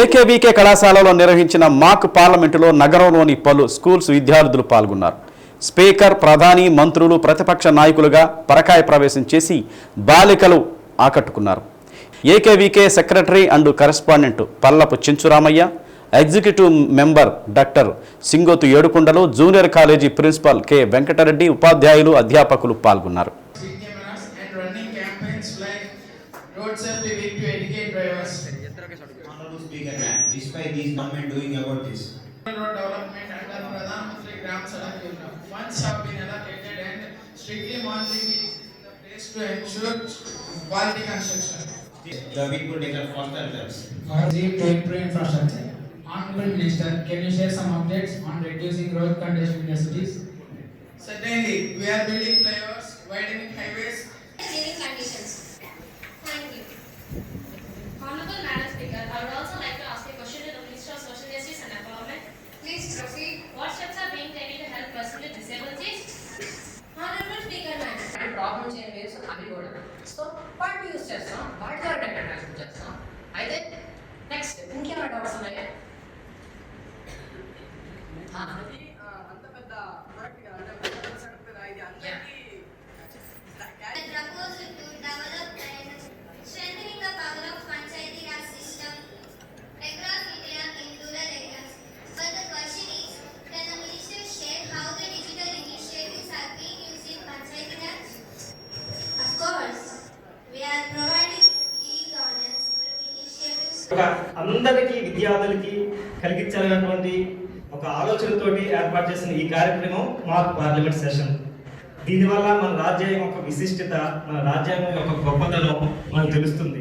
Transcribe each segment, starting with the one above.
ఏకేబీకే కళాశాలలో నిర్వహించిన మాక్ పార్లమెంటులో నగరంలోని పలు స్కూల్స్ విద్యార్థులు పాల్గొన్నారు. స్పీకర్ ప్రధాని మంత్రులు ప్రతిపక్ష నాయకులుగా పరకాయ ప్రవేశం చేసి బాలికలు ఆకట్టుకున్నారు. AKVK secretary and correspondent Pallapu Chenchuramaiah executive member doctor Singothu Yedukondalu junior college principal K Venkatareddy ఉపాధ్యాయులు అధ్యాపకులు పాల్గొన్నారు. Road Safety Week to educate drivers. Honorable Speaker, ma'am, despite this government doing about this, Road development under Pradhan Mantri Gram Sadak Yojana. Funds have been allocated and strictly monitoring is in the place to ensure quality construction. the week will take a faster steps. To improve infrastructure. Honorable Minister, can you share some updates on reducing road congestion in the cities? Certainly, we are building flyovers, widening problems ఏం waves అవి కూడా so వాటిని use చేస్తాం వాటి ద్వారా transfer చేస్తాం అయితే next ఇంకేమైనా డౌట్స్ ఉన్నాయా? అంత పెద్ద ప్రొడక్ట్ కాదు అంటే అందరికీ విద్యార్థులకి కలిగించాలనేటువంటి ఒక ఆలోచనతోటి ఏర్పాటు చేసిన ఈ కార్యక్రమం మా పార్లమెంట్ సెషన్. దీనివల్ల మన రాజ్యాంగం యొక్క విశిష్టత మన రాజ్యాంగం యొక్క గొప్పతనం మనకు తెలుస్తుంది.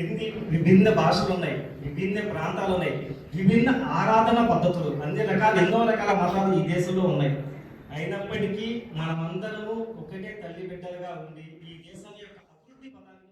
ఎన్ని విభిన్న భాషలు ఉన్నాయి విభిన్న ప్రాంతాలు ఉన్నాయి విభిన్న ఆరాధన పద్ధతులు అన్ని రకాల ఎన్నో రకాల మతాలు ఈ దేశంలో ఉన్నాయి. అయినప్పటికీ మనమందరము ఒకటే తల్లి బిడ్డలుగా ఉండి ఈ దేశం యొక్క అభివృద్ధి పదాన్ని